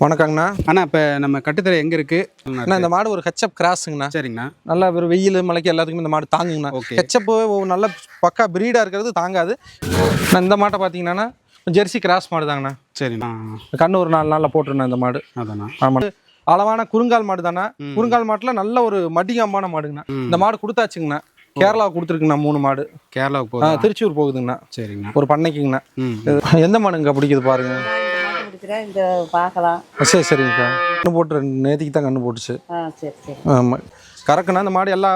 வணக்கங்கண்ணா. அண்ணா இப்போ நம்ம கட்டுத்தரை எங்கே இருக்கு? அண்ணா இந்த மாடு ஒரு ஹெச்அப் கிராஸுங்கண்ணா சரிங்கண்ணா. நல்லா ஒரு வெயில் மலைக்கு எல்லாத்துக்குமே இந்த மாடு தாங்குங்கண்ணா. Okay. ஹெச்அப் நல்ல பக்கா பிரீடாக இருக்கிறது தாங்காது. நான் இந்த மாட்டை பார்த்தீங்கன்னா ஜெர்சி கிராஸ் மாடு தாங்கண்ணா சரிண்ணா. கண்ணு ஒரு நாலு நாளில் போட்டுருந்தேன் இந்த மாடு. அதாண்ணா. ஆமாம் அளவான குறுங்கால் மாடு தானே குறுங்கால் மாட்டில் நல்ல ஒரு மடிகாம்பான மாடுங்கண்ணா. இந்த மாடு கொடுத்தாச்சுங்கண்ணா. கேரளா கொடுத்துருக்குண்ணா மூணு மாடு. கேரளாவுக்கு போகுது? திருச்சூர் போகுதுங்கண்ணா. சரிங்கண்ணா. ஒரு பண்ணைக்குங்கண்ணா. எந்த மாடுங்க பிடிக்குது பாருங்க. இந்த பார்க்கலாம். சரி சரிங்கக்கா. கண்ணு போட்டு ரெண்டு நேத்திக்கு தான் கண்ணு போட்டுச்சு. ஆ சரி சரி. ஆமாம் கறக்குண்ணா அந்த மாடு எல்லா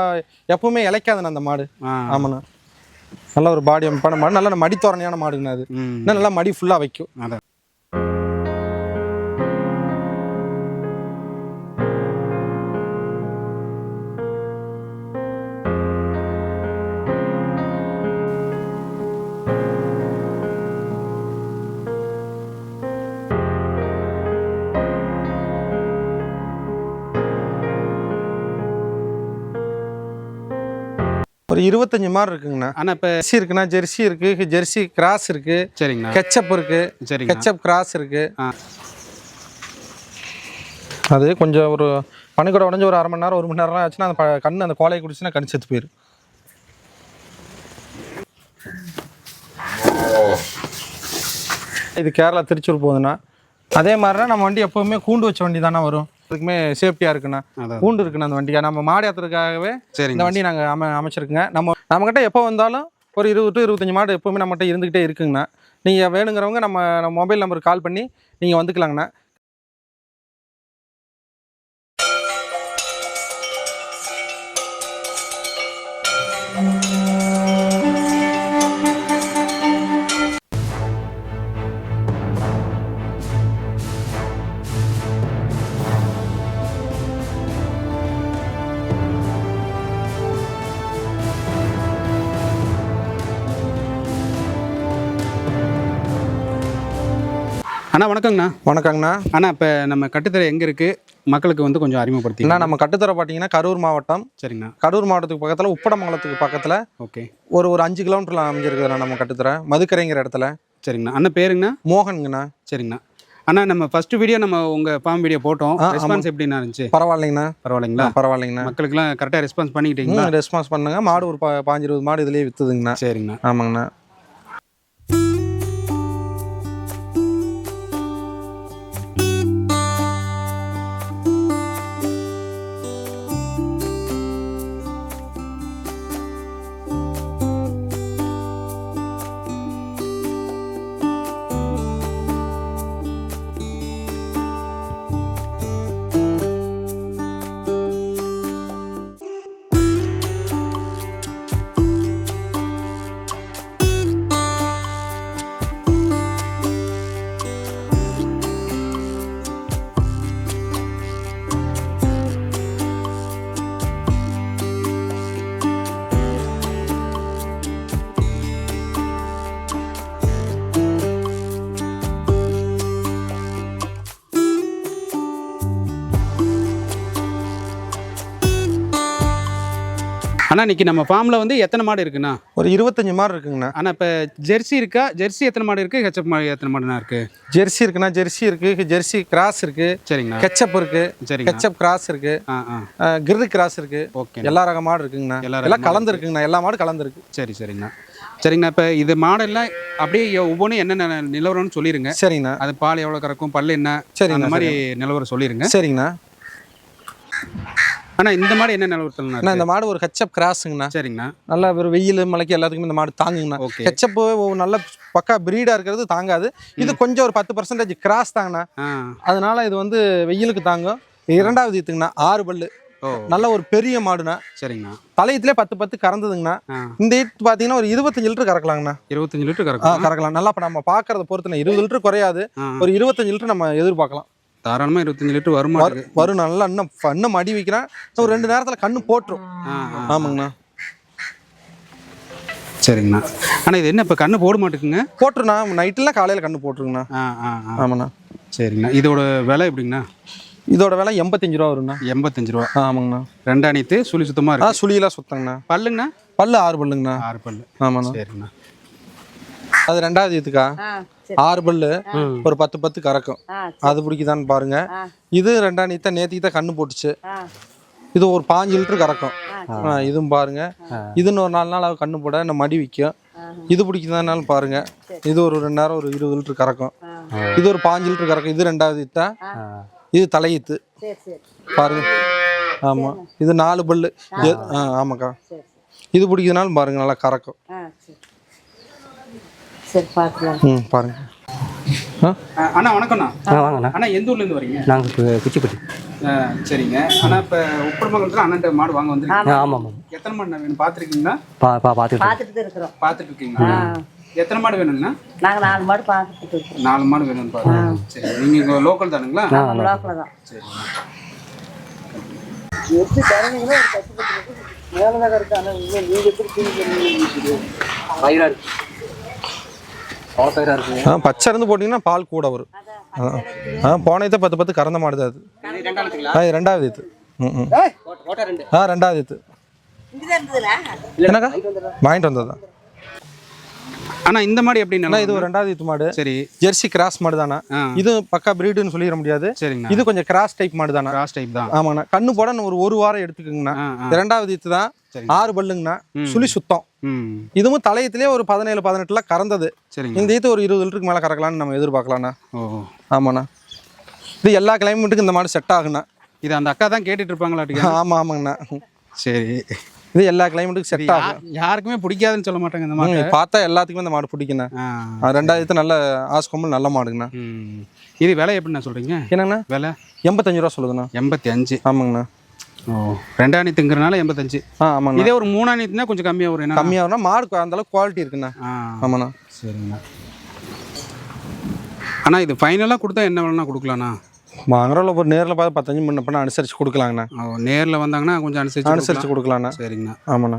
எப்பவுமே இலைக்காதுண்ணா அந்த மாடு. ஆமாண்ணா. நல்ல ஒரு பாடி அமைப்பான மாடு. நல்ல மடி தோரணையான மாடுங்கண்ணா அது. இன்னும் நல்லா மடி ஃபுல்லாக வைக்கும். அதான். இருபத்தஞ்சு மாடு இருக்குங்கண்ணா. அண்ணா இப்போ ஜெர்சி இருக்குண்ணா ஜெர்சி இருக்கு ஜெர்சி கிராஸ் இருக்கு சரிங்கண்ணா. கெச்சப் இருக்கு சரிங்கண்ணா. கெச்சப் கிராஸ் இருக்கு. அது கொஞ்சம் ஒரு பனிக்கூட உடஞ்சி ஒரு அரை மணி நேரம் ஒரு மணி நேரம் ஆச்சுன்னா அந்த ப- கண்ணு அந்த கோலையை குடிச்சுன்னா கண்ணு செத்து போயிடும் இது கேரளா திருச்சூர் போகுதுண்ணா. அதே மாதிரினா நம்ம வண்டி எப்போவுமே கூண்டு வச்ச வண்டி தானே வரும். அதுக்குமே சேஃப்டியாக இருக்குண்ணா கூண்டு இருக்குண்ணா அந்த வண்டிக்கு. நம்ம மாடு ஏற்றுறதுக்காகவே இந்த வண்டி நாங்கள் அம அமைச்சிருக்குங்க. நம்ம நம்மக்கிட்ட எப்போ வந்தாலும் ஒரு இருபது டு இருபத்தஞ்சி மாடு எப்போவுமே நம்மகிட்ட இருந்துக்கிட்டே இருக்குங்கண்ணா. நீங்கள் வேணுங்கிறவங்க நம்ம நம்ம மொபைல் நம்பருக்கு கால் பண்ணி நீங்கள் வந்துக்கலாங்கண்ணா. அண்ணா வணக்கங்கண்ணா. வணக்கங்கண்ணா. அண்ணா இப்போ நம்ம கட்டுத்தரை எங்கே இருக்கு? மக்களுக்கு வந்து கொஞ்சம் அறிமுகப்படுத்தி அண்ணா நம்ம கட்டுத்தர பார்த்தீங்கன்னா கரூர் மாவட்டம். சரிங்கண்ணா. கரூர் மாவட்டத்துக்கு பக்கத்தில் உப்படமங்கலத்துக்கு பக்கத்தில் ஓகே. ஒரு ஒரு அஞ்சு கிலோமீட்டரில் அமைஞ்சிருக்குதுண்ணா நம்ம கட்டுத்தர. மதுக்கரைங்கிற இடத்துல. சரிங்கண்ணா. அண்ணா பேருங்கண்ணா? மோகனுங்கண்ணா. சரிங்கண்ணா. அண்ணா நம்ம ஃபர்ஸ்ட் வீடியோ நம்ம உங்க ஃபார்ம் வீடியோ போட்டோம். ரெஸ்பான்ஸ் எப்படிண்ணா இருந்துச்சு? பரவாயில்லைங்கண்ணா. பரவாயில்லைங்களா? பரவாயில்லைங்கண்ணா. மக்களுக்குலாம் கரெக்டாக ரெஸ்பான்ஸ் பண்ணிக்கிட்டீங்களா? ரெஸ்பான்ஸ் பண்ணுங்க. மாடு ஒரு பாஞ்சு இருபது மாடு இதுலேயே விற்றுதுங்கண்ணா சரிங்கண்ணா. ஆமாங்கண்ணா. அண்ணா இன்னைக்கு நம்ம ஃபார்ம்ல வந்து எத்தனை மாடு இருக்குண்ணா? ஒரு இருபத்தஞ்சு மாடு இருக்குங்கண்ணா. அண்ணா இப்போ ஜெர்சி இருக்கா? ஜெர்சி எத்தனை மாடு இருக்கு? ஹெச்எப் மாடு எத்தனை மாடுண்ணா இருக்கு? ஜெர்சி இருக்குண்ணா ஜெர்சி இருக்கு. ஜெர்சி கிராஸ் இருக்கு. சரிங்கண்ணா. கெச்சப் இருக்கு. சரிங்கண்ணா. கெச்சப் கிராஸ் இருக்கு. ஆ ஆ. கிர்ரு கிராஸ் இருக்கு. ஓகே எல்லா ரக மாடு இருக்குங்கண்ணா. எல்லா ரக எல்லாம் மாடு கலந்து இருக்குங்கண்ணா. எல்லா மாடு கலந்துருக்கு சரி சரிங்கண்ணா. சரிங்கண்ணா இப்போ இது மாடெல்லாம் அப்படியே ஒவ்வொன்றும் என்னென்ன நிலவரம்னு சொல்லிடுங்க சரிங்கண்ணா. அது பால் எவ்வளோ கறக்கும் பல்லு என்ன? சரிங்கண்ணா, அந்த மாதிரி நிலவரம் சொல்லிடுங்க சரிங்கண்ணா. அண்ணா இந்த மாடு என்ன இருக்கு? இந்த மாடு ஒரு ஹெச்அப் கிராஸுங்கண்ணா. சரிங்கண்ணா. நல்லா ஒரு வெயில் மலைக்கு எல்லாத்துக்குமே இந்த மாடு தாங்குங்கண்ணா. ஓகே. ஹெச்அப் நல்ல பக்கா பிரீடாக இருக்கிறது தாங்காது. இது கொஞ்சம் ஒரு பத்து பர்சன்டேஜ் கிராஸ் தாங்கண்ணா. அதனால இது வந்து வெயிலுக்கு தாங்கும். இரண்டாவது ஈத்துங்கண்ணா ஆறு பல்லு. நல்ல ஒரு பெரிய மாடுண்ணா. சரிங்கண்ணா. தலையத்திலே பத்து பத்து கறந்ததுங்கண்ணா. இந்த ஈத்து பார்த்தீங்கன்னா ஒரு இருபத்தஞ்சு லிட்டர் கறக்கலாங்கண்ணா. இருபத்தஞ்சு லிட்டர் ஆ கறக்கும் கறக்கலாம். நல்லா இப்போ நம்ம பார்க்கறத பொறுத்துண்ணா இருபது லிட்டர் குறையாது. ஒரு இருபத்தஞ்சு லிட்டர் நம்ம எதிர்பார்க்கலாம். தாராளமாக இருபத்தஞ்சு லிட்டர் வருமா வரு- வரும் நல்லா இன்னும் இன்னும் மடி வைக்கிறேன். ஒரு ரெண்டு நேரத்தில் கண்ணு போட்டுரும். ஆமாங்கண்ணா. சரிங்கண்ணா. அண்ணா இது என்ன இப்போ கண்ணு போட மாட்டேங்குங்க? போட்டுருண்ணா. நைட்டெல்லாம் காலையில் கண்ணு போட்டுருங்கண்ணா. ஆ ஆ ஆ. ஆமாண்ணா. சரிங்கண்ணா. இதோட விலை எப்படிங்கண்ணா? இதோட விலை எண்பத்தஞ்சு ரூபா வருங்கண்ணா எண்பத்தஞ்சு ரூபா. ஆமாங்கண்ணா. ரெண்டாணித்து சுழி சுத்தமாக இருக்கு. சுழியெல்லாம் சுத்தங்கண்ணா. பல்லுங்கண்ணா? பல்லு ஆறு பல்லுங்கண்ணா. ஆறு பல்லு. ஆமாண்ணா. சரிங்கண்ணா. அது ரெண்டாவது இதுக்கா? ஆறு பல்லு ஒரு பத்து பத்து கறக்கும். அது பிடிக்குதான்னு பாருங்க. இது ரெண்டாம் நீத்த நேத்திக்கு தான் கண்ணு போட்டுச்சு. இது ஒரு பாஞ்சு லிட்டர் கறக்கும். இதுவும் பாருங்க. இது இன்னொரு நாலு நாள் ஆகும் கண்ணு போட. இன்னும் மடி விற்கும் இது பிடிக்குதானாலும் பாருங்க. இது ஒரு ரெண்டு நேரம் ஒரு இருபது லிட்டர் கறக்கும். இது ஒரு பாஞ்சு லிட்டர் கறக்கும். இது ரெண்டாவது இத்தா. இது தலையீத்து. பாருங்க. ஆமாம் இது நாலு பல்லு. ஆமாக்கா. இது பிடிக்குதுனாலும் பாருங்க நல்லா கறக்கும். சரி சரி பார்க்கலாம். ம் பாருங்க. ஆ? ஆ, அண்ணா வணக்கம்ண்ணா. ஆ வாங்கண்ணா. அண்ணா எந்த ஊர்லேருந்து வரீங்க? நாங்கள் குச்சிப்பட்டி. சரிங்க. அண்ணா இப்போ உப்பரமங்கலத்தில் அண்ணன் மாடு வாங்க வந்துருக்கீங்க. ஆமாம் ஆமாம் எத்தனை மாடு வேணும்? பார்த்துருக்கீங்களா பா பா பார்த்துட்டு பார்த்துட்டு இருக்கிறோம். பார்த்துட்டு இருக்கீங்களா எத்தனை மாடு வேணுங்கண்ணா நாங்கள் நாலு மாடு பார்த்துட்டு இருக்கிறோம் நாலு மாடு வேணும்னு பாருங்க சரி நீங்கள் இங்கே லோக்கல் தானுங்களா? லோக்கலில் தான். சரிங்க. எப்படி தரீங்களோ ஒரு பத்து பத்து மேலே தான் இருக்கு. ஆனால் நீங்கள் எப்படி தீனி பயிராக இருக்கு அவ்வளோ பயிராக இருக்கு ஆ பச்சை இருந்து போட்டிங்கன்னா பால் கூட வரும். ஆ ஆ போனதே பத்து பத்து கறந்த மாடு தான் அது ஆ இது ரெண்டாவது இது. ம் ம். ஓட்டா ரெண்டு. ஆ ரெண்டாவது இது. என்னக்கா? வாங்கிட்டு வந்தது தான் அண்ணா இந்த மாடு எப்படி அண்ணா? நல்லா இது ஒரு ரெண்டாவது இது மாடு. சரி. ஜெர்சி கிராஸ் மாடு தானே இது பக்கா பிரீடுன்னு சொல்லிட முடியாது. சரிங்கண்ணா. இது கொஞ்சம் கிராஸ் டைப் மாடு தானே கிராஸ் டைப் தான். ஆமாண்ணா. கண்ணு போட ஒரு ஒரு வாரம் எடுத்துக்கோங்கண்ணா. இது ரெண்டாவது இது தான் சரிங்க. ஆறு பல்லுங்கண்ணா. சுழி சுத்தம். இதுவும் தலையத்திலே ஒரு பதினேழு பதினெட்டுல கறந்தது. இந்த இது ஒரு இருபது லிட்டருக்கு மேலே கறக்கலாம்னு நம்ம எதிர்பார்க்கலாம்ண்ணா. ஆமாண்ணா. இது எல்லா கிளைமேட்டுக்கும் இந்த மாடு செட் ஆகுண்ணா. இது அந்த அக்கா தான் கேட்டுட்டு இருப்பாங்களாட்டுங்க ஆமாம் ஆமாங்கண்ணா. சரி. இது எல்லா கிளைமேட்டுக்கும் செட் ஆகும். யாருக்குமே பிடிக்காதுன்னு சொல்ல மாட்டாங்க இந்த மாடு பார்த்தா எல்லாத்துக்குமே இந்த மாடு பிடிக்குண்ணா. ஆ, ரெண்டாயிரத்து நல்ல ஆஸ்கொம்பல் நல்ல மாடுங்கண்ணா. இது விலை எப்படிண்ணா சொல்கிறீங்க என்னங்கண்ணா? விலை? எண்பத்தஞ்சு ரூபா சொல்லுதுண்ணா. எண்பத்தி அஞ்சு ஆமாங்கண்ணா. ரெண்டாணித்துங்கிறனால எண்பத்தஞ்சு. ஆ ஆமாங்கண்ணா. இதே ஒரு மூணாணித்துனா கொஞ்சம் கம்மியாக வரும். என்ன கம்மியாகும்னா மாடு அந்த அளவுக்கு குவாலிட்டி இருக்குண்ணா. ஆமாண்ணா. சரிங்கண்ணா. அண்ணா இது ஃபைனலாக கொடுத்தா என்ன வேணா கொடுக்கலாண்ணா? வாங்குறோம்ல ஒரு நேரில் பார்த்து பத்தஞ்சு முன்ன பண்ண அனுசரிச்சு கொடுக்கலாங்கண்ணா. நேரில் வந்தாங்கன்னா கொஞ்சம் அனுசரிச்சு அனுசரிச்சு கொடுக்கலாண்ணா. சரிங்கண்ணா. ஆமாண்ணா.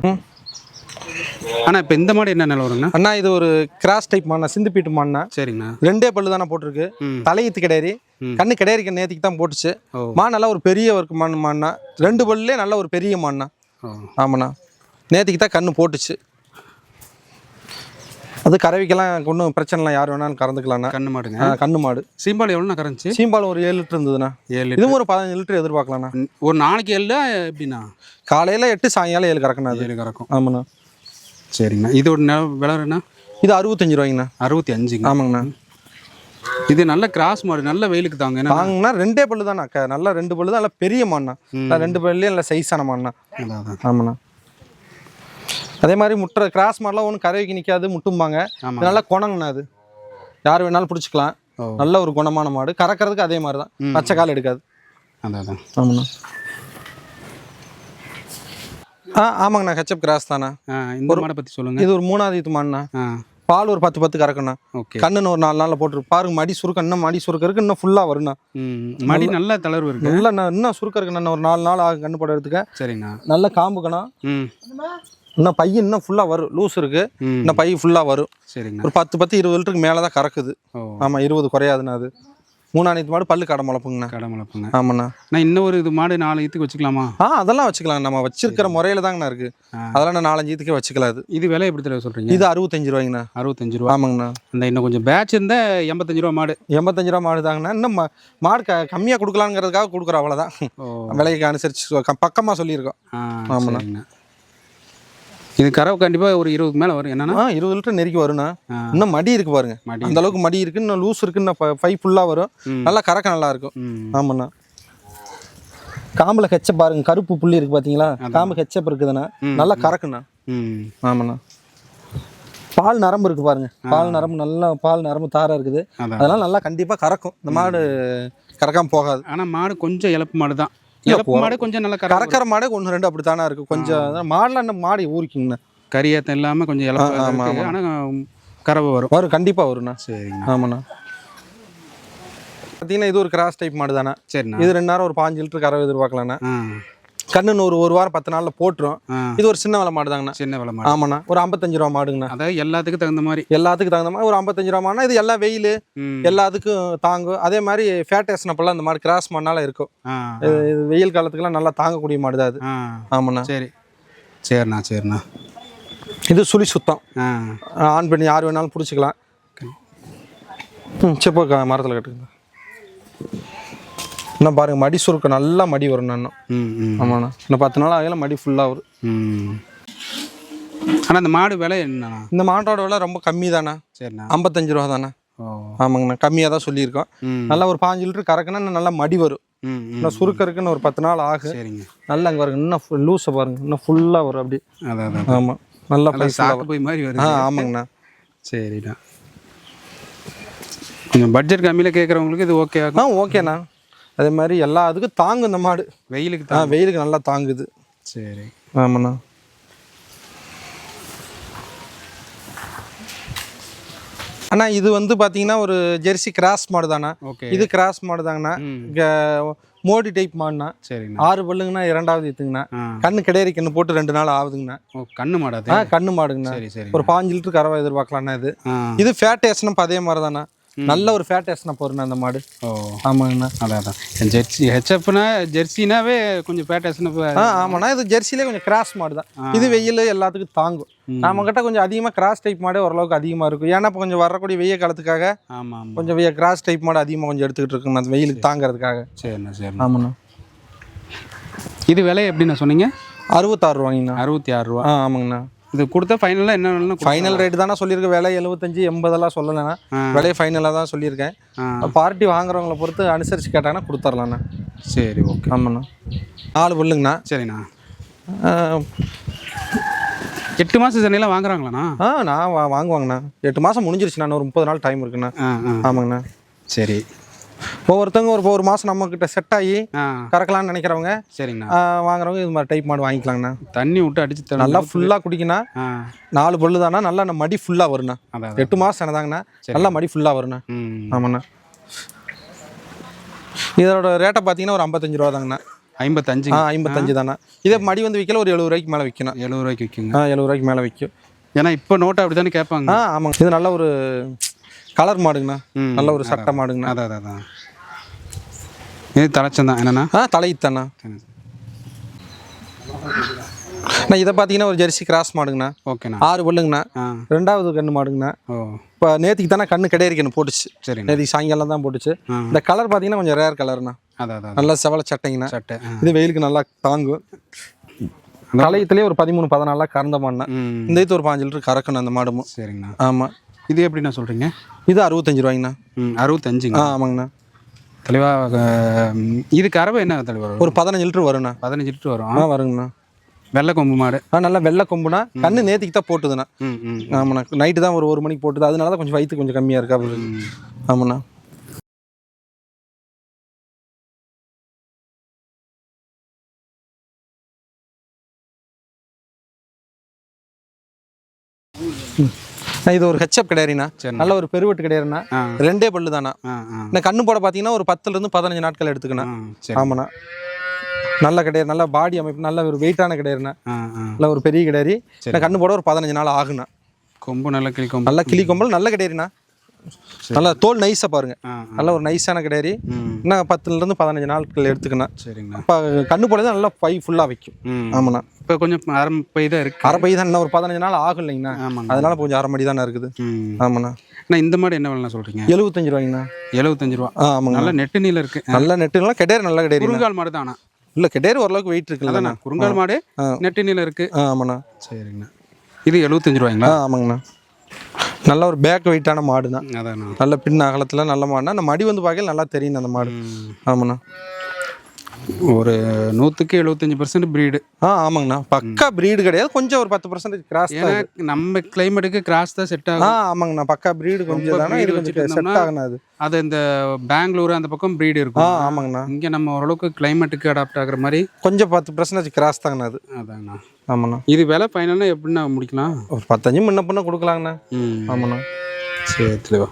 அண்ணா இப்போ இந்த மாடு என்ன நிலவரங்கண்ணா அண்ணா இது ஒரு கிராஸ் டைப் மாடுண்ணா சிந்து பீட்டு மாடுண்ணா. சரிங்கண்ணா. ரெண்டே பல்லு தானே போட்டிருக்கு. தலையீத்து கிடையாது. கண்ணு கிடையாது நேத்திக்கு தான் போட்டுச்சு. மா நல்லா ஒரு பெரிய ஒரு மண் மாடுண்ணா. ரெண்டு பல்லுலே நல்ல ஒரு பெரிய மாடுண்ணா. ஓ. ஆமாண்ணா. நேத்திக்கு தான் கண்ணு போட்டுச்சு. அது கறவைக்கெல்லாம் ஒன்றும் பிரச்சனைலாம் யார் வேணாலும் கறந்துக்கலாம்ண்ணா. கண்ணு மாடுங்க? கண்ணு மாடு. சீம்பால் எவ்வளோண்ணா கரைஞ்சி சீம்பால் ஒரு ஏழு லிட்டர் இருந்ததுண்ணா. ஏழு. இதுவும் ஒரு பதினஞ்சு லிட்டர் எதிர்பார்க்கலாம்ண்ணா. ஒரு நாளைக்கு ஏழு எப்படிண்ணா? காலையில் எட்டு சாயங்காலம் ஏழு கறக்கணும் அது. ஏழு கறக்கும். ஆமாண்ணா. சரிங்கண்ணா. இதோட நில விலைண்ணா இது அறுபத்தஞ்சு ரூபாய்ங்கண்ணா. அறுபத்தி அஞ்சுங்க ஆமாங்கண்ணா. இது நல்ல கிராஸ் மாடு நல்ல வெயிலுக்கு தாங்க. வாங்கினா ரெண்டே பல்லு தானே நல்லா ரெண்டு பல்லு தான் நல்லா பெரிய மாடுண்ணா. ரெண்டு பல்லுலேயே நல்லா சைஸான மாடுண்ணா. ஆமாண்ணா. அதே மாதிரி முட்டை கிராஸ் மாடெலாம் ஒன்றும் கறவைக்கு நிற்காது முட்டும்பாங்க. நல்லா குணங்கண்ணா அது. யார் வேணாலும் பிடிச்சிக்கலாம். நல்ல ஒரு குணமான மாடு. கறக்கிறதுக்கு அதே மாதிரி தான். பச்சை கால் எடுக்காது. அதான். ஆமாண்ணா. ஆ ஆமாங்கண்ணா ஹெச்எப் கிராஸ் தானே இந்த மாடை பற்றி சொல்லுங்க. இது ஒரு மூணாவது இது மாடுண்ணா பால் ஒரு பத்து பத்து கறக்கண்ணா ஓகே. கண்ணுன்னு ஒரு நாலு நாளில் போட்டுரு. பாருங்க மடி சுருக்கம் இன்னும் மடி சுருக்கம் இருக்கு இன்னும் ஃபுல்லாக வருண்ணா. மடி நல்ல தளர்வு இருக்கு. நல்லா இன்னும் சுருக்கம் இருக்குண்ணா ஒரு நாலு நாள் ஆகும் கண்ணு போடுறதுக்கு சரிங்கண்ணா. நல்ல காம்புக்கணும் ம். இன்னும் பையன் இன்னும் ஃபுல்லாக வரும் லூஸ் இருக்கு. இன்னும் பை ஃபுல்லாக வரும். சரிங்கண்ணா. ஒரு பத்து பத்து இருபது லிட்டருக்கு மேலே தான் கறக்குது. ஓ. ஆமாம் இருபது குறையாதுண்ணா அது. மூணாணித்து மாடு பல்லு கடை முளப்புங்கண்ணா. கடை முளைப்புங்க. ஆமாண்ணா. நான் இன்னும் ஒரு இது மாடு நாலு ஈத்துக்கு வச்சுக்கலாமா? ஆ அதெல்லாம் வச்சுக்கலாம். நம்ம வச்சிருக்கிற முறையில தாங்கண்ணா இருக்கு. அதெல்லாம் நான் நாலஞ்சு வச்சுக்கலாம் அது இது விலை எப்படி தெரியல சொல்கிறீங்க இது அறுபத்தஞ்சு ரூபாய்ங்கண்ணா. அறுபத்தஞ்சு ரூபா. ஆமாங்கண்ணா. இந்த இன்னும் கொஞ்சம் பேட்ச் இருந்தால் எண்பத்தஞ்சு ரூபா மாடு. எண்பத்தஞ்சு ரூபா மாடு தாங்கண்ணா. இன்னும் மாடு க கம்மியாக கொடுக்கலாங்கிறதுக்காக கொடுக்குறோம் அவ்வளோதான் விலைக்கு அனுசரிச்சு க- பக்கமா சொல்லியிருக்கோம். ஆமாண்ணா. இது கறவை கண்டிப்பாக ஒரு இருபது மேலே வரும். என்னன்னா? இருபது லிட்டர் நெருக்கி வருண்ணா ஆ, இன்னும் மடி இருக்கு பாருங்க. மடி அந்த அளவுக்கு மடி இருக்கு. இன்னும் லூஸ் இருக்கு. இன்னும் ஃபை ஃபுல்லாக வரும். நல்லா கறக்க நல்லா இருக்கும். ஆமாண்ணா. காம்பில் ஹெச்சப் பாருங்க. கருப்பு புள்ளி இருக்கு பார்த்தீங்களா காம்பு ஹெச்சப் இருக்குதுண்ணா. நல்லா கறக்குண்ணா. ஆமாண்ணா. பால் நரம்பு இருக்கு பாருங்க. பால் நரம்பு நல்லா பால் நரம்பு தாரா இருக்குது. அதான். அதனால நல்லா கண்டிப்பாக கறக்கும். இந்த மாடு கறக்காம போகாது. ஆனால் மாடு கொஞ்சம் இழப்பு மாடு தான் மாடு கொஞ்சம் நல்லா கறக்க கறக்கிற மாடு. ஒன்று ரெண்டு அப்படி தானே இருக்கும் கொஞ்சம் மாடெலாம் இன்னும் மாடு ஊறிக்குங்கண்ணா கறியேத்தம் இல்லாமல் கொஞ்சம் இழப்பு ஆனால் கறவை வரும். வரும் கண்டிப்பாக வரும்ண்ணா. சரிங்கண்ணா. ஆமாண்ணா. பார்த்தீங்கன்னா இது ஒரு கிராஸ் டைப் மாடு தானே சரிண்ணா. இது ரெண்டு நேரம் ஒரு பாஞ்சு லிட்டர் கறவை எதிர்பார்க்கலாண்ணா. கண்ணுன்னு ஒரு ஒரு வாரம் பத்து நாளில் போட்டுரும். இது ஒரு சின்ன விலை மாடு தாங்கண்ணா சின்ன விலை மாடு. ஆமாண்ணா. ஒரு ஐம்பத்தஞ்சு ரூபா மாடுங்கண்ணா. அதாவது எல்லாத்துக்கும் தகுந்த மாதிரி. எல்லாத்துக்கும் தகுந்த மாதிரி ஒரு ஐம்பத்தஞ்சு ரூபா மாடுனா இது எல்லா வெயில் எல்லாத்துக்கும் தாங்கும். அதே மாதிரி ஃபேட்டேஷன் அப்பெல்லாம் இந்த மாதிரி கிராஸ் மாடுனால இருக்கும். இது வெயில் காலத்துக்குலாம் நல்லா தாங்கக்கூடிய மாடு தான் அது ஆமாண்ணா. சரி. சரிண்ணா சரிண்ணா. இது சுழி சுத்தம். ஆன் பண்ணி யார் வேணாலும் பிடிச்சிக்கலாம். ம் செப்போ மரத்தில் கட்டுங்க. இன்னும் பாருங்க மடி சுருக்கம் நல்லா மடி வரும் இன்னும். ஆமாண்ணா. இன்னும் பத்து நாள் ஆகல மடி ஃபுல்லாக வரும். ம். ஆனால் இந்த மாடு விலை என்னண்ணா? இந்த மாட்டோட விலை ரொம்ப கம்மி தானே சரிண்ணா. ஐம்பத்தஞ்சு ரூபா தானே ஆமாங்கண்ணா. கம்மியாக தான் சொல்லியிருக்கோம். நல்லா ஒரு பாஞ்சு லிட்டர் கறக்குன்னா நல்லா மடி வரும். இன்னும் சுருக்கம் இருக்குன்னு ஒரு பத்து நாள் ஆகும் சரிங்க. நல்லா அங்கே பாருங்க இன்னும் லூஸை பாருங்க இன்னும் ஃபுல்லாக வரும் அப்படி ஆமாம் நல்லா சாக்கு போய் மாதிரி ஆ வருது ஆமாங்கண்ணா. சரிண்ணா கொஞ்சம் பட்ஜெட் கம்மியில் கேட்குறவங்களுக்கு இது ஓகே ஆகும் ஆ ஓகேண்ணா அதே மாதிரி எல்லா இதுக்கும் தாங்கும் இந்த மாடு. வெயிலுக்கு ஆ தான் வெயிலுக்கு நல்லா தாங்குது. சரி. ஆமாண்ணா. அண்ணா இது வந்து பார்த்தீங்கன்னா ஒரு ஜெர்சி கிராஸ் மாடு தானே ஓகே. இது கிராஸ் மாடு தாங்கண்ணா ம். இங்கே மோடி டைப் மாடுண்ணா. சரிங்கண்ணா ஆறு பல்லுங்கண்ணா இரண்டாவது இதுங்கண்ணா ஆ. கண்ணு கிடையாது கண்ணு போட்டு ரெண்டு நாள் ஆகுதுங்கண்ணா. ஓ கண்ணு மாடாது ஆ கண்ணு மாடுங்கண்ணா. சரி சரி. ஒரு பாஞ்சு லிட்டர் கறவை எதிர்பார்க்கலாண்ணா இது. ஆ. இது ஃபேட் ஏசனம் அதே மாதிரி தானே நல்ல ஒரு ஃபேட் ஏசனம் போறேண்ணா அந்த மாடு. ஓ. ஆமாங்கண்ணா. அதான் அதான். ஜெர்சி ஹெச்எப்னா ஜெர்சினாவே கொஞ்சம் பேட்டர்ஸ்னு ஆ ஆமாண்ணா. இது ஜெர்சிலே கொஞ்சம் கிராஸ் மாடு தான். இது வெயில் எல்லாத்துக்கும் தாங்கும். நம்ம கிட்ட கொஞ்சம் அதிகமாக கிராஸ் டைப் மாடே ஓரளவுக்கு அதிகமாக இருக்கும். ஏன்னா இப்போ கொஞ்சம் வரக்கூடிய வெய்ய காலத்துக்காக ஆமாம் கொஞ்சம் வெய்ய கிராஸ் டைப் மாடு அதிகமாக கொஞ்சம் எடுத்துக்கிட்டு இருக்குண்ணா அந்த வெயிலுக்கு தாங்கிறதுக்காக. சரிண்ணா சரிண்ணா. ஆமாண்ணா. இது விலை எப்படிண்ணா சொன்னீங்க? அறுபத்தாறு ரூபாங்கண்ணா அறுபத்தி ஆறு ரூபா. ஆ ஆமாங்கண்ணா. இது கொடுத்தா ஃபைனலாக என்ன ஃபைனல் ரேட் தானே சொல்லியிருக்கேன் விலை எழுபத்தஞ்சு எண்பதெல்லாம் சொல்லலைண்ணா. விலையை ஃபைனலாக தான் சொல்லியிருக்கேன். பார்ட்டி வாங்குறவங்கள பொறுத்து அனுசரித்து கேட்டாங்கன்னா கொடுத்துர்லாண்ணா. சரி ஓகே ஆமாண்ணா. நாலு புல்லுங்கண்ணா. சரிண்ணா. எட்டு மாதம் சென்னையில் வாங்குறாங்களாண்ணா? ஆ நான் வாங்குவாங்கண்ணா. எட்டு மாதம் முடிஞ்சிருச்சுண்ணா. ஒரு முப்பது நாள் டைம் இருக்குண்ணா. ஆமாங்கண்ணா. சரி. ஒவ்வொருத்தவங்க ஒரு ஒரு மாதம் நம்மக்கிட்ட செட் ஆகி கறக்கலாம்னு நினைக்கிறவங்க சரிங்கண்ணா. வாங்குறவங்க இது மாதிரி டைப் மாடு வாங்கிக்கலாங்கண்ணா. தண்ணி விட்டு அடிச்சு நல்லா ஃபுல்லாக குடிக்கணும் ஆ நாலு பல்லு தானா நல்லா நம்ம மடி ஃபுல்லாக வருண்ணா. அதான். எட்டு மாதம் என்னதாங்கண்ணா நல்லா மடி ஃபுல்லாக வருண்ணா. ஆமாண்ணா. இதோட ரேட்டை பார்த்தீங்கன்னா ஒரு ஐம்பத்தஞ்சு ரூபா தாங்கண்ணா. ஐம்பத்தஞ்சு ஆ ஐம்பத்தஞ்சு தானே இதே மடி வந்து விற்கல ஒரு எழுபது ரூபாய்க்கு மேலே விற்கணும் எழுபது ரூபாய்க்கு விற்குங்க ஆ எழுபது ரூபாய்க்கு மேலே விற்கும் ஏன்னா இப்போ நோட்டை அப்படி தானே கேட்பாங்க. ஆ ஆமாங்க. இது நல்ல ஒரு கலர் மாடுங்கண்ணா. நல்ல ஒரு சட்டை மாடுங்கண்ணா. அதான் அதான் இது தலைச்சம் தான் என்னண்ணா? ஆ தலையித்தாண்ணா நான் இதை பார்த்தீங்கன்னா ஒரு ஜெர்சி கிராஸ் மாடுங்கண்ணா. ஓகேண்ணா. ஆறு பல்லுங்கண்ணா. ரெண்டாவது கன்று மாடுங்கண்ணா. ஓ. இப்போ நேற்றுக்கு தானே கண்ணு கிடையாது போட்டுச்சு. சரிண்ணா. நேற்றுக்கு சாயங்காலம் தான் போட்டுச்சு. இந்த கலர் பார்த்தீங்கன்னா கொஞ்சம் ரேர் கலர்ண்ணா அதான் நல்ல செவல சட்டைங்கண்ணா. சட்டை இது வெயிலுக்கு நல்லா தாங்கும். கலையத்துலேயே ஒரு பதிமூணு பதினாலாம் கறந்த மாடுண்ணா. இந்த இது ஒரு பாஞ்சு லிட்டர் கறக்கணும் அந்த மாடுமும் சரிங்கண்ணா. ஆமாம் இது எப்படிண்ணா சொல்கிறீங்க இது அறுபத்தஞ்சு ரூபாய்ங்கண்ணா. ம் அறுபத்தஞ்சுங்க. ஆ ஆமாங்கண்ணா. தெளிவாக இது கறவை என்ன வரும்? ஒரு பதினஞ்சு லிட்டர் வருண்ணா பதினஞ்சு லிட்டர் வரும். ஆ வருங்கண்ணா. வெள்ளை கொம்பு மாடு. ஆ நல்லா வெள்ளை கொம்புனா கண்ணு நேத்திக்கு தான் போட்டுதுண்ணா. ம் ம் ஆமாண்ணா. நைட்டு தான் ஒரு ஒரு மணிக்கு போட்டுது. அதனால தான் கொஞ்சம் வயிற்று கொஞ்சம் கம்மியாக இருக்கா அப்படி ம். ஆமாண்ணா. ம். இது ஒரு ஹெச்அப் கிடையாதுண்ணா. நல்ல ஒரு பெருவெட்டு கிடையாதுண்ணா. ரெண்டே பல்லு தானா இந்த கண்ணு போட பார்த்தீங்கன்னா ஒரு பத்துலேருந்து பதினஞ்சு நாட்கள் எடுத்துக்கணும். ஆமாண்ணா. நல்ல கிடையாது நல்ல பாடி அமைப்பு நல்ல ஒரு வெயிட்டான கிடையாதுண்ணா. நல்ல ஒரு பெரிய கிடையாது. கண்ணு போட ஒரு பதினஞ்சு நாள் ஆகுண்ணா. கொம்பு நல்ல கிளி கொம்பு. நல்லா கிளி கொம்பல் நல்ல கிடையாதுண்ணா. நல்லா தோல் நைஸாக பாருங்க. நல்ல ஒரு நைஸான ம். இன்னும் பத்துலேருந்து பதினஞ்சு நாட்கள் எடுத்துக்கணும். சரிங்கண்ணா. இப்போ கண்ணு போடுறது நல்லா பை ஃபுல்லாக வைக்கும். ஆமாண்ணா. இப்போ கொஞ்சம் அரை பை தான் இருக்கு. அரை பை தான் இன்னும் ஒரு பதினஞ்சு நாள் ஆகும் இல்லைங்கண்ணா. அதனால கொஞ்சம் அரை மணி தானே இருக்குது. ஆமாண்ணா. அண்ணா இந்த மாடு என்ன வேலை சொல்கிறீங்க எழுபத்தஞ்சு ரூபாய்ங்கண்ணா. எழுபத்தஞ்சு ரூபா. ஆமாங்க நல்ல நெட்டு நீல இருக்கு. நல்ல நெட்டுலாம் கிடையாது நல்ல கிடையாது குறுங்கால் மாடு தானா? இல்லை கிடையாது ஓரளவுக்கு வெயிட் இருக்குல்லண்ணா குறுங்கால் மாடு. நெட்டு நீல இருக்கு. ஆ ஆமாண்ணா. சரிங்கண்ணா. இது எழுபத்தஞ்சு ரூபாய்ங்களா? ஆமாங்கண்ணா. நல்ல ஒரு பேக் வெயிட்டான மாடு தான் நல்ல பின் அகலத்தில் நல்ல மாடுனா அந்த மடி வந்து பார்க்கல நல்லா தெரியும் அந்த மாடு. ஆமாண்ணா. ஒரு நூற்றுக்கு எழுபத்தஞ்சு பர்சன்ட் ப்ரீடு ஆ ஆமாங்கண்ணா. பக்கா பிரீடு கிடையாது. கொஞ்சம் ஒரு பத்து பர்சன்டேஜ் கிராஸ் ஏன்னா நம்ம கிளைமேட்டுக்கு கிராஸ் தான் செட் ஆ ஆகும் ஆமாங்கண்ணா. பக்கா பிரீடு கொஞ்சம் தானே இது கொஞ்சம் செட் ஆகணும் அது. அது இந்த பெங்களூர் அந்த பக்கம் ப்ரீடு ஆ இருக்கும் ஆமாங்கண்ணா. இங்கே நம்ம ஓரளவுக்கு கிளைமேட்டுக்கு அடாப்ட் ஆகுற மாதிரி. கொஞ்சம் பத்து பர்சன்டேஜ் கிராஸ் தாங்கண்ணா அது. அதாண்ணா ஆமாண்ணா. இது விலை ஃபைனல்னா எப்படிண்ணா முடிக்கலாம்? ஒரு பத்தஞ்சு முன்ன பின்ன கொடுக்கலாங்கண்ணா. ம். ஆமாண்ணா. சரி தெளிவா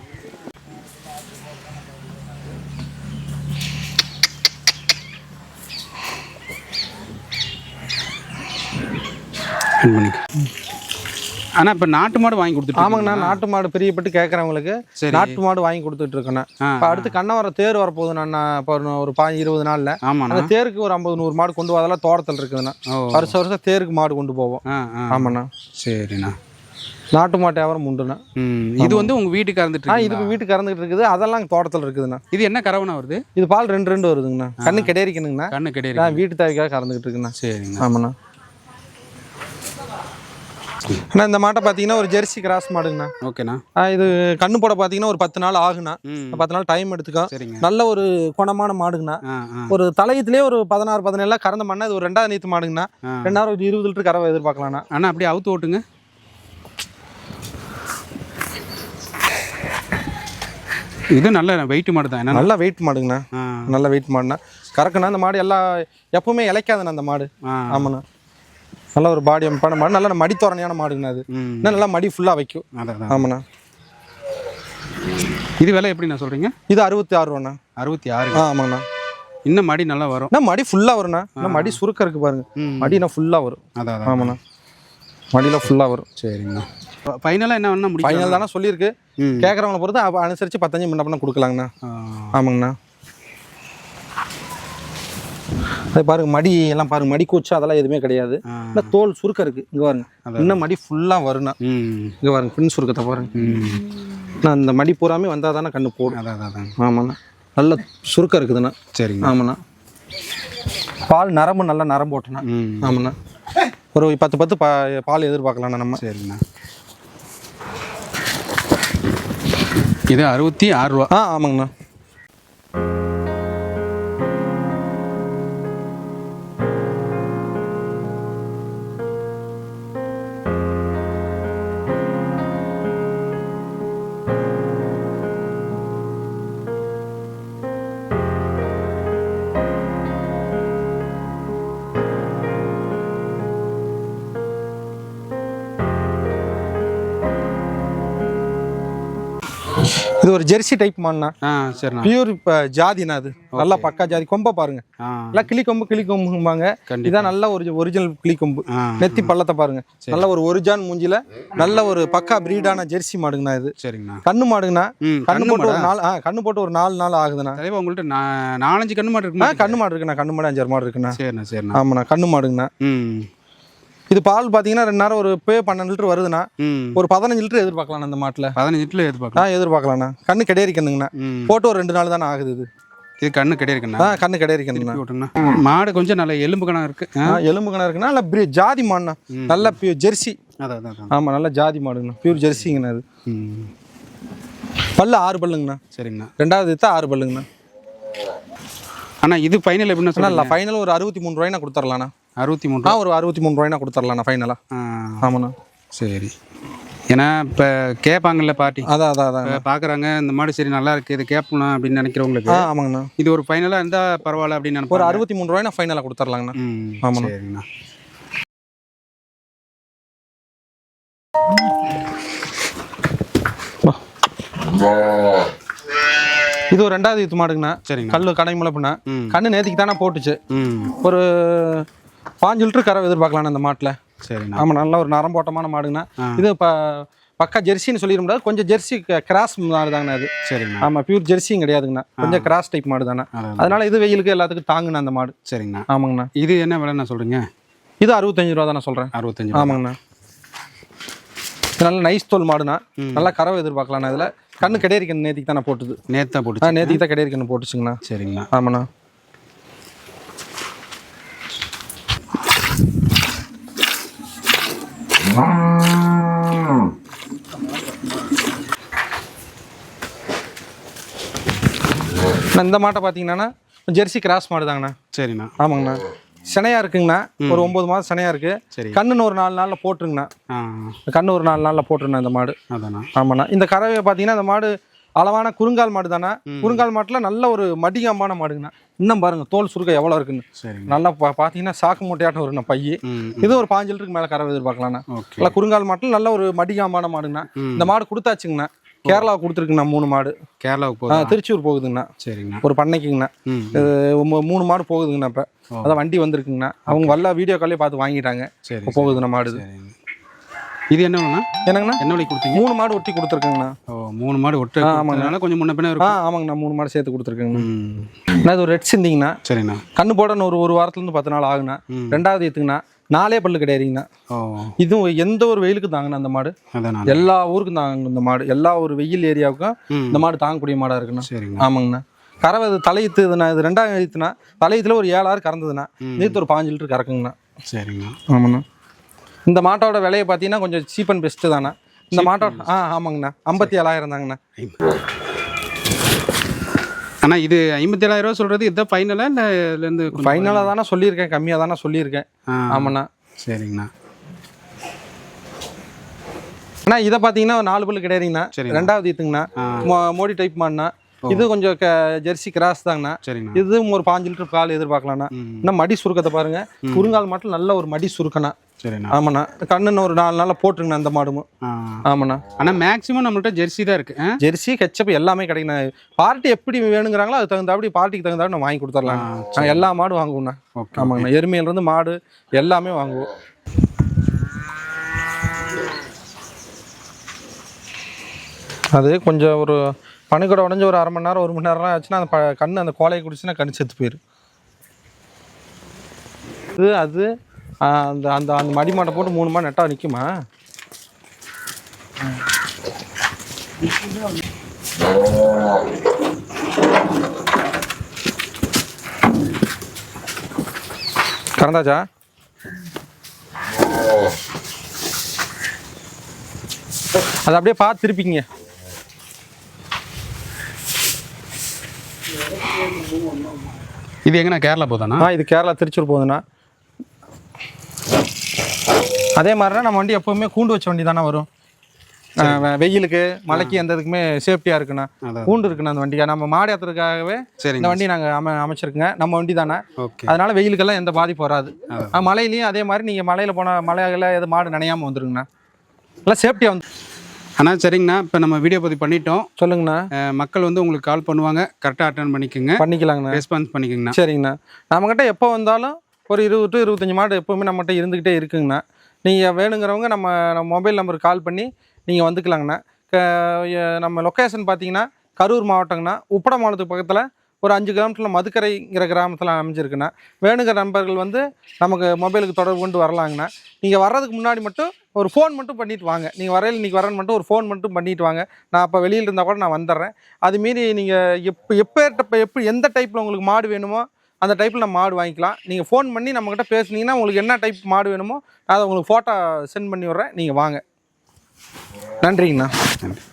அண்ணா இப்போ நாட்டு மாடு வாங்கி கொடுத்துட்டு ஆமாங்கண்ணா நாட்டு மாடு பிரியப்பட்டு கேட்குறவங்களுக்கு நாட்டு மாடு வாங்கி கொடுத்துட்டு இருக்கேண்ணா. இப்போ அடுத்து கண்ணவரம் தேர் வரப்போகுதுண்ணா இப்போ ஒரு ஒரு பாஞ்சு இருபது நாளில். ஆமாண்ணா. அந்த தேருக்கு ஒரு ஐம்பது நூறு மாடு கொண்டு போக அதெல்லாம் தோட்டத்தில் இருக்குதுண்ணா. வருஷம் வருஷம் தேருக்கு மாடு கொண்டு போவோம். ஆமாண்ணா. சரிண்ணா. நாட்டு மாட்டு வியாபாரம் உண்டுண்ணா இது வந்து உங்கள் வீட்டுக்கு கறந்துட்டு ஆ இருக்கீங்களா? இது இப்போ வீட்டுக்கு கறந்துட்டு இருக்குது. அதெல்லாம் தோட்டத்தில் இருக்குதுண்ணா. இது என்ன கறவைனா வருது? இது பால் ரெண்டு ரெண்டு வருதுங்கண்ணா. கண்ணு கிடையாதுங்கண்ணா கண்ணு கிடையாது வீட்டு தேவைக்காக கறந்துக்கிட்டு இருக்குண்ணா. சரிங்கண்ணா. ஆமாண்ணா. அண்ணா இந்த மாட்டை பார்த்தீங்கன்னா ஒரு ஜெர்சி கிராஸ் மாடுங்கண்ணா. ஓகேண்ணா. இது கண்ணு போட பார்த்தீங்கன்னா ஒரு பத்து நாள் ஆகுண்ணா. பத்து நாள் டைம் எடுத்துக்கும் சரிங்க. நல்ல ஒரு குணமான மாடுங்கண்ணா. ஒரு தலையத்திலே ஒரு பதினாறு பதினேழுலாம் கறந்த மண்ணா இது ஒரு ரெண்டாவது நீத்து மாடுங்கண்ணா. ரெண்டாயிரம் ஒரு இருபது லிட்டர் கறவை எதிர்பார்க்கலாம்ண்ணா அண்ணா அப்படியே அவுத்து ஓட்டுங்க. இது நல்ல வெயிட் மாடு தான் நல்ல வெயிட் மாடுங்கண்ணா. நல்ல வெயிட் மாடுண்ணா. கறக்குண்ணா அந்த மாடு எல்லா எப்பவுமே இளைக்காதுண்ணா அந்த மாடு. ஆமாண்ணா. நல்ல ஒரு பாடி அமைப்பான மாடு. நல்ல மடி தோரணையான மாடுங்கண்ணா அது. இன்னும் நல்லா மடி ஃபுல்லாக வைக்கும். ஆமாண்ணா. இது விலை எப்படி நான் சொல்கிறீங்க இது அறுபத்தி ஆறு ரூபாண்ணா. அறுபத்தி ஆறு ஆ ஆமாண்ணா. இன்னும் மடி நல்லா வரும். அண்ணா மடி ஃபுல்லாக வரும்ண்ணா. இன்னும் மடி சுருக்கம் இருக்கு பாருங்க. மடினா ஃபுல்லாக வரும். அதான் ஆமாண்ணா. மடியில் ஃபுல்லாக வரும். சரிங்கண்ணா. ஃபைனலாக என்ன வேணா ஃபைனல் தானே சொல்லியிருக்கு. கேட்குறவங்கள பொறுத்து அனுசரித்து பத்தஞ்சு முன்ன பண்ண கொடுக்கலாங்கண்ணா. ஆமாங்கண்ணா. அது பாருங்க மடி எல்லாம் பாருங்க மடி கூச்சு அதெல்லாம் எதுவுமே கிடையாது. இன்னும் தோல் சுருக்கம் இருக்கு. இங்க பாருங்க இன்னும் மடி ஃபுல்லாக வரும்ண்ணா ம். இங்க பாருங்க பின் சுருக்கத்தை பாருங்க. நான் இந்த மடி பூராமே வந்தால் தானே கண்ணு போடும். ஆமாண்ணா. நல்ல சுருக்கம் இருக்குதுண்ணா. சரிங்க. ஆமாண்ணா. பால் நரம்பு நல்லா நரம்பு ஓட்டுண்ணா ம். ஆமாண்ணா. ஒரு பத்து பத்து பா பால் எதிர்பார்க்கலாம்ண்ணா நம்ம. சரிங்கண்ணா இது அறுபத்தி ஆறு ரூபா. ஆ ஆமாங்கண்ணா. ஜெர்சி டைப் மாடுண்ணா ஆ சரிண்ணா. பியூர் இப்போ ஜாதிண்ணா அது. நல்லா பக்கா ஜாதி கொம்பை பாருங்க. எல்லாம் கிளி கொம்பு கிளி கொம்பும்பாங்க. இதான் நல்ல ஒரு ஒரிஜினல் கிளி கொம்பு. நெத்தி பள்ளத்தை பாருங்க. நல்ல ஒரு ஒரிஜான் மூஞ்சில நல்ல ஒரு பக்கா பிரீடான ஜெர்சி மாடுங்கண்ணா இது. சரிங்கண்ணா. கண்ணு மாடுங்கண்ணா. கண்ணு போட்டு ஒரு நாள் கண்ணு போட்டு ஒரு நாலு நாள் ஆகுதுண்ணா. உங்கள்கிட்ட நாலஞ்சு கண்ணு மாடு ஆ இருக்குமா கண்ணு மாடு இருக்குண்ணா கண்ணு மாடு அஞ்சாறு மாடு இருக்குண்ணா. சரிண்ணா சரிண்ணா. ஆமாண்ணா கண்ணு மாடுங்கண்ணா. இது பால் பார்த்தீங்கன்னா ரெண்டு நேரம் ஒரு பே பன்னெண்டு லிட்டர் வருதுண்ணா. ம். ஒரு பதினஞ்சு லிட்டர் எதிர்பார்க்கலாம் அந்த மாட்டில். பதினஞ்சு லிட்டர் எதிர்பார்க்கலாம். எதிர்பார்க்கலாம்ண்ணா கண்ணு கிடையாதுக்கண்ணுங்கண்ணா ம். போட்டு ஒரு ரெண்டு நாள் தானே ஆகுது இது. இது கண்ணு கிடையாதுண்ணா ஆ கண்ணு விட்டுங்கண்ணா மாடு கொஞ்சம் நல்ல எலும்பு கணம் இருக்கு. எலும்பு கணக்கு இருக்குண்ணா. நல்ல ஜாதி மாடுண்ணா. நல்ல பியூர் ஜெர்சி. ஆமாம் நல்ல ஜாதி மாடுங்கண்ணா. பியூர் ஜெர்சிங்கண்ணா அது பல்லு ஆறு பல்லுங்கண்ணா. சரிங்கண்ணா. ரெண்டாவது எடுத்தா ஆறு பல்லுங்கண்ணா. அண்ணா இது ஃபைனல் எப்படின்னா சொல்லலாம் ஃபைனல் ஒரு அறுபத்தி மூணு ரூபாய்னா கொடுத்துர்லாண்ணா. அறுபத்தி மூணு ஆ ஒரு அறுபத்தி மூணு ரூபாய்னா கொடுத்துர்லாண்ணா ஃபைனலாக ஆ. ஆமாண்ணா. சரி. ஏன்னா இப்போ கேட்பாங்கல்ல பாட்டி. அதான் அதான் அதான். பார்க்குறாங்க இந்த மாடு சரி நல்லா இருக்கு இது கேட்பலாம் அப்படின்னு நினைக்கிறவங்களுக்கு ஆமாங்கண்ணா. இது ஒரு ஃபைனலாக இருந்தால் பரவாயில்ல அப்படின்னு ஒரு நினைப்பாங்க அறுபத்தி மூணு ரூபாய்னா ஃபைனலாக கொடுத்துர்லாங்கண்ணா ம் ஆமாண்ணா. சரிங்கண்ணா. இது ஒரு ரெண்டாவது இது மாடுங்கண்ணா. சரிங்கண்ணா. கல்லு கடை முளைப்புண்ணா. ம். கண்ணு நேத்திக்கு தானே போட்டுச்சு. ஒரு பாஞ்சு லிட்டர் கறவை எதிர்பார்க்கலாண்ணா இந்த மாட்டில். சரிண்ணா. ஆமாம் நல்ல ஒரு நரம்போட்டமான மாடுங்கண்ணா. ஆ. இது இப்போ பக்கா ஜெர்சின்னு சொல்லிட முடியாது கொஞ்சம் ஜெர்சி கிராஸ் மாடு தாங்கண்ணா அது சரிங்கண்ணா ஆமாம் பியூர் ஜெர்சியும் கிடையாதுங்கண்ணா. கொஞ்சம் கிராஸ் டைப் மாடு தானே அதான் அதனால இது வெயிலுக்கு எல்லாத்துக்கும் தாங்குண்ணா அந்த மாடு. சரிங்கண்ணா. ஆமாங்கண்ணா. இது என்ன விலைண்ணா சொல்கிறீங்க இது அறுபத்தஞ்சு ரூபா தானே சொல்கிறேன் அறுபத்தஞ்சு ரூபா. ஆமாங்கண்ணா. நல்ல நைஸ் தோல் மாடுண்ணா. நல்லா கறவை எதிர்பார்க்கலாண்ணா இதில். கண்ணு கிடையாது நேத்திக்கு தானே போட்டுது. நேத்து தான் ஆ போட்டுச்சு நேத்திக்கு தான் கிடையாது கண்ணு போட்டுச்சுங்கண்ணா. சரிங்கண்ணா. ஆமாண்ணா. இந்த மாட்டை பார்த்தீங்கன்னா ஜெர்சி கிராஸ் மாடு தாங்கண்ணா சரிண்ணா. ஆமாங்கண்ணா. சினையா இருக்குங்கண்ணா. ஒரு ஒம்பது மாதம் சினையா இருக்கு. சரி. கண்ணுன்னு ஒரு நாலு நாளில் போட்டுருங்கண்ணா. கண்ணு ஒரு நாலு நாளில் போட்டுருண்ணா இந்த மாடு. அதாண்ணா. ஆமாண்ணா. இந்த கறவையை பார்த்தீங்கன்னா இந்த மாடு அளவான குறுங்கால் மாடு தானே? குறுங்கால் மாட்டில் நல்ல ஒரு மடிகமான மாடுங்கண்ணா. இன்னும் பாருங்க தோல் சுருக்கம் எவ்வளோ இருக்குன்னு. நல்லா பா பார்த்தீங்கன்னா சாக்கு மூட்டையாட்டம் வருண்ணா பைய. இது ஒரு பாஞ்சு லிட்டருக்கு மேலே கறவை எதிர்பார்க்கலாண்ணா. ஓகே. நல்லா குறுங்கால் மாட்டில் நல்ல ஒரு மடிகாமான மாடுங்கண்ணா. இந்த மாடு கொடுத்தாச்சுங்கண்ணா. கேரளா கொடுத்துருக்குண்ணா மூணு மாடு. கேரளாவுக்கு திருச்சூர் போகுதுங்கண்ணா. சரிங்கண்ணா. ஒரு பண்ணைக்குங்கண்ணா. மூணு மாடு போகுதுங்கண்ணா இப்போ. அதான் வண்டி வந்திருக்குங்கண்ணா. அவங்க வல்ல வீடியோ காலே பார்த்து வாங்கிட்டாங்க. போகுதுண்ணா மாடு இது. சரிங்க என்னங்கண்ணா? என்னங்கண்ணா? என்ன விலைக்கு கொடுத்தீங்க? மூணு மாடு ஒட்டி கொடுத்துருக்குங்கண்ணா. ஓ மூணு மாடு ஒட்டு ஆ, ஆமாங்க. அதனால கொஞ்சம் முன்ன பின்ன ஆ இருக்கும் ஆமாங்கண்ணா. மூணு மாடு சேர்த்து கொடுத்துருக்குங்கண்ணா. அண்ணா இது ஒரு ரெட் சிந்திங்கண்ணா. சரிண்ணா. கண்ணு போட இன்னும் ஒரு ஒரு வாரத்துலேருந்து பத்து நாள் ஆகுண்ணா. ரெண்டாவது ஏத்துங்கண்ணா. நாலே பல்லு கிடையாதுங்கண்ணா. இதுவும் எந்த ஒரு வெயிலுக்கு தாங்கண்ணா அந்த மாடு. எல்லா ஊருக்கும் தாங்க இந்த மாடு. எல்லா ஒரு வெயில் ஏரியாவுக்கும் இந்த மாடு தாங்கக்கூடிய மாடாக இருக்குண்ணா. சரிங்கண்ணா. ஆமாங்கண்ணா. கறவை இது தலையுத்துதுண்ணா இது ரெண்டாம் எழுத்துனா தலையத்தில் ஒரு ஏழாறு கறந்ததுண்ணா. நீத்து ஒரு பாஞ்சு லிட்டர் கறக்குங்கண்ணா. சரிங்கண்ணா. ஆமாண்ணா. இந்த மாட்டோட விலையை பார்த்தீங்கன்னா கொஞ்சம் சீப் அண்ட் பெஸ்ட்டு தானே. இந்த மாட்டோட ஆ ஆமாங்கண்ணா. ஐம்பத்தி ஏழாயிரம் தாங்கண்ணா அண்ணா இது ஐம்பத்தி ஏழாயிரம் ரூபா சொல்றது இதுதான் ஃபைனலா இல்லை இதுலேருந்து ஃபைனலாக தானே சொல்லியிருக்கேன் கம்மியாக தானே சொல்லியிருக்கேன். ஆமாண்ணா. சரிங்கண்ணா. அண்ணா இதை பார்த்தீங்கன்னா நாலு பல்லு கிடையாதுங்கண்ணா. சரிண்ணா. ரெண்டாவது மோ- மோடி டைப் மாடுண்ணா இது கொஞ்சம் ஜெர்சி கிராஸ் தாங்கண்ணா. இதுவும் ஒரு பாஞ்சு லிட்டர் பால் எதிர்பார்க்கலாம்ண்ணா இன்னும் மடி சுருக்கத்தை பாருங்க. குறுங்கால் மாட்டில் நல்ல ஒரு மடி சுருக்கண்ணா. சரிண்ணா. ஆமாண்ணா. கண்ணுன்னு ஒரு நாலு நாளில் போட்டுருங்கண்ணா அந்த மாடும். ஆமாண்ணா. ஆனால் மேக்ஸிமம் நம்மள்ட்ட ஜெர்சி தான் இருக்கு? ஜெர்சி கெச்சப் எல்லாமே கிடைக்குண்ணா. பார்ட்டி எப்படி வேணுங்கிறாங்களோ அது தகுந்தாப்படி பார்ட்டிக்கு தகுந்தாப்படி நான் வாங்கி கொடுத்துர்லாங்க ஆ, நாங்கள் எல்லா மாடும் வாங்குவோண்ணா. ஓகே. ஆமாங்கண்ணா. எருமையிலேருந்து மாடு எல்லாமே வாங்குவோம். அது கொஞ்சம் ஒரு பனிக்கூட உடஞ்சி ஒரு அரை மணி நேரம் ஒரு மணி நேரம்லாம் ஆச்சுன்னா அந்த ப கண் அந்த கோலையை குடிச்சுன்னா கண் செத்து போயிடும் இது அது அந்த அந்த அந்த மடி மாட்டை போட்டு மூணு மணி நெட்டாக நிற்குமா கறந்தாச்சா அதை அப்படியே பார்த்து திருப்பிங்க இது எங்கண்ணா? கேரளா போதாண்ணா ஆ இது கேரளா திருச்சூர் போகுதுண்ணா. அதே மாதிரினா நம்ம வண்டி எப்போவுமே கூண்டு வச்ச வண்டி தானே வரும் வெயிலுக்கு மழைக்கு எந்த இதுக்குமே சேஃப்டியாக இருக்குண்ணா. கூண்டு இருக்குண்ணா அந்த வண்டிக்கு. நம்ம மாடு ஏற்றுறதுக்காகவே இந்த வண்டி நாங்கள் அம அமைச்சிருக்குங்க. நம்ம வண்டி தானே அதனால வெயிலுக்கெல்லாம் எந்த பாதிப்பு வராது. மழையிலையும் அதே மாதிரி நீங்கள் மலையில் போன மலையில் எது மாடு நனையாமல் வந்துருங்கண்ணா. எல்லாம் சேஃப்டியாக வந்து அண்ணா சரிங்கண்ணா. இப்போ நம்ம வீடியோ பதிவு பண்ணிட்டோம். சொல்லுங்கண்ணா. மக்கள் வந்து உங்களுக்கு கால் பண்ணுவாங்க. கரெக்டாக அட்டன் பண்ணிக்கோங்க. பண்ணிக்கலாங்கண்ணா. ரெஸ்பான்ஸ் பண்ணிக்கோங்கண்ணா. சரிங்கண்ணா. நம்மக்கிட்ட எப்போ வந்தாலும் ஒரு இருபது டு இருபத்தஞ்சி மாடு எப்போவுமே நம்மகிட்ட இருந்துக்கிட்டே இருக்குங்கண்ணா. நீங்கள் வேணுங்கிறவங்க நம்ம நம்ம மொபைல் நம்பருக்கு கால் பண்ணி நீங்கள் வந்துக்கலாங்கண்ணா. நம்ம லொக்கேஷன் பார்த்தீங்கன்னா கரூர் மாவட்டங்கண்ணா. உப்பட மாவட்டத்துக்கு பக்கத்தில் ஒரு அஞ்சு கிலோமீட்டரில் மதுக்கரைங்கிற கிராமத்தில் அமைஞ்சிருக்குண்ணா. வேணுங்கிற நண்பர்கள் வந்து நமக்கு மொபைலுக்கு தொடர்பு கொண்டு வரலாங்கண்ணா. நீங்கள் வர்றதுக்கு முன்னாடி மட்டும் ஒரு ஃபோன் மட்டும் பண்ணிட்டு வாங்க. நீங்கள் வரையில் இன்றைக்கி வரேன்னு மட்டும் ஒரு ஃபோன் மட்டும் பண்ணிட்டு வாங்க. நான் அப்போ வெளியில் இருந்தால் கூட நான் வந்துடுறேன். அது மீறி நீங்கள் எப்போ எப்போ எப்படி எந்த டைப்பில் உங்களுக்கு மாடு வேணுமோ அந்த டைப்பில் நம்ம மாடு வாங்கிக்கலாம். நீங்கள் ஃபோன் பண்ணி நம்மக்கிட்ட பேசுனீங்கன்னா உங்களுக்கு என்ன டைப் மாடு வேணுமோ நான் அதை உங்களுக்கு ஃபோட்டோ சென்ட் பண்ணி விட்றேன். நீங்கள் வாங்க. நன்றிங்கண்ணா. நன்றி.